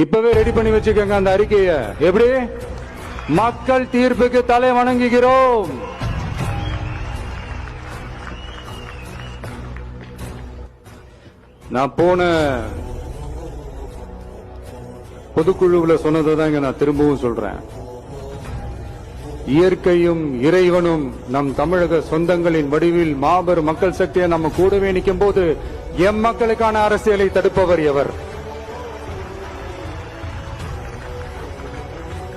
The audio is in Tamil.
இப்பவே ரெடி பண்ணி வச்சுக்கோங்க அந்த அறிக்கைய. எப்படி? மக்கள் தீர்ப்புக்கு தலை வணங்குகிறோம். நான் போன பொதுக்குழுவுல சொன்னதுதான் இங்க நான் திரும்பவும் சொல்றேன். இயற்கையும் இறைவனும் நம் தமிழக சொந்தங்களின் வடிவில் மாபெரும் மக்கள் சக்தியை நம்ம கூடவே நிற்கும் போது எம் மக்களுக்கான அரசியலை தடுப்பவர் எவர்?